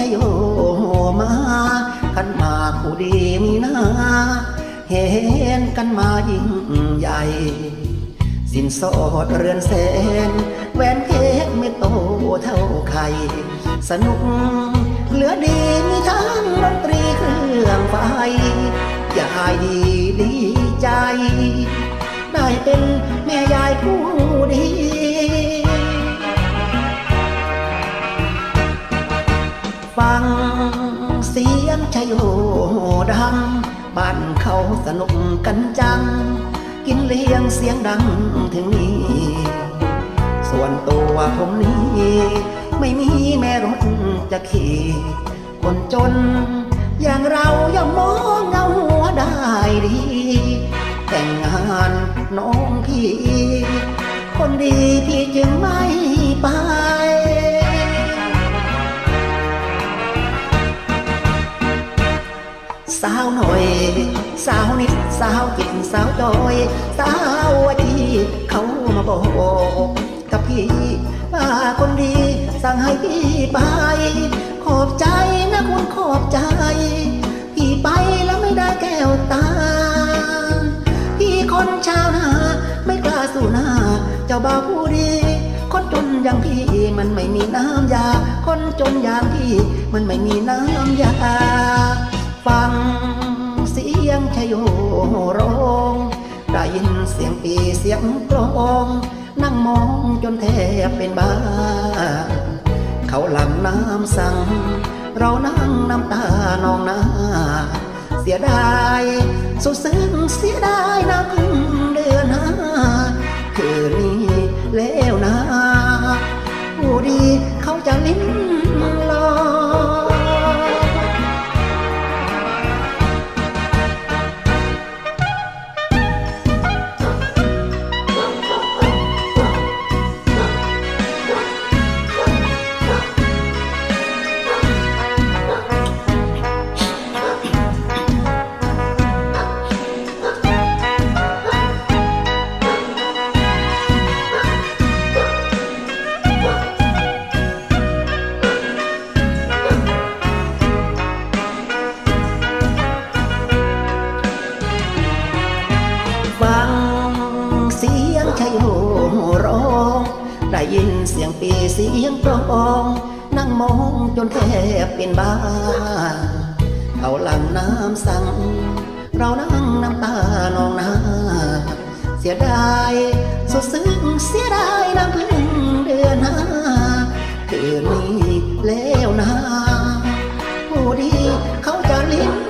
ชโยมาขันมากผู้ดีมีหน้าเห็นกันมายิ่งใหญ่ สินสอดเรือนแสนแหวนเพชรไม่โตเท่าใคร สนุกเหลือดีมีทั้งดนตรีเครื่องไฟยายดีดีใจ ได้เป็นแม่ยายผู้ดี ฟัง เสียงชโยดัง บ้านเขาสนุกกันจัง กินเลี้ยงเสียงดังถึงนี้ ส่วนตัวผมนี้ไม่มีแม่รถจะขี่ คนจน อย่างเราย่อมมองเงาหัวได้ดี แต่งงานน้องพี่ คนดีพี่จึงไม่ สาวหน่อย สาวนิดสาวจิตสาวจอย สาววจีเขามาบอกกับพี่ว่าคนดี สั่งให้พี่ไป ขอบใจนะคุณขอบใจ พี่ไปแล้วไม่ได้แก้วตา พี่คนชาวนาไม่กล้าสู่หน้า เจ้าบ่าวผู้ดีคนจนอย่างพี่มันไม่มีน้ำยา คนจนอย่างพี่มันไม่มีน้ำยา ฟังเสียงชโยร้องได้ยินเสียงปีเสียงกลองนั่งมองจนแทบเป็นบ้า เขาหลั่งน้ำสั่ง เรานั่งน้ำตานองหน้า เสียดายสุดซึ้งเสียดายน้ำพึ่งเดือนหน้าคืนนี้แล้วนะผู้ดีเขาจะลิ้ม โหร้อง ได้ยินเสียงปีเสียงกรองนั่งมองจนแทบเป็นบ้า เขาหลังน้ำสั่ง เรานั่งน้ำตานองนาเสียดายสุดซึ้งเสียดายน้ำพึ่งเดือนหาคืนนี้แล้วนะผู้ดีเขาจะลิ้น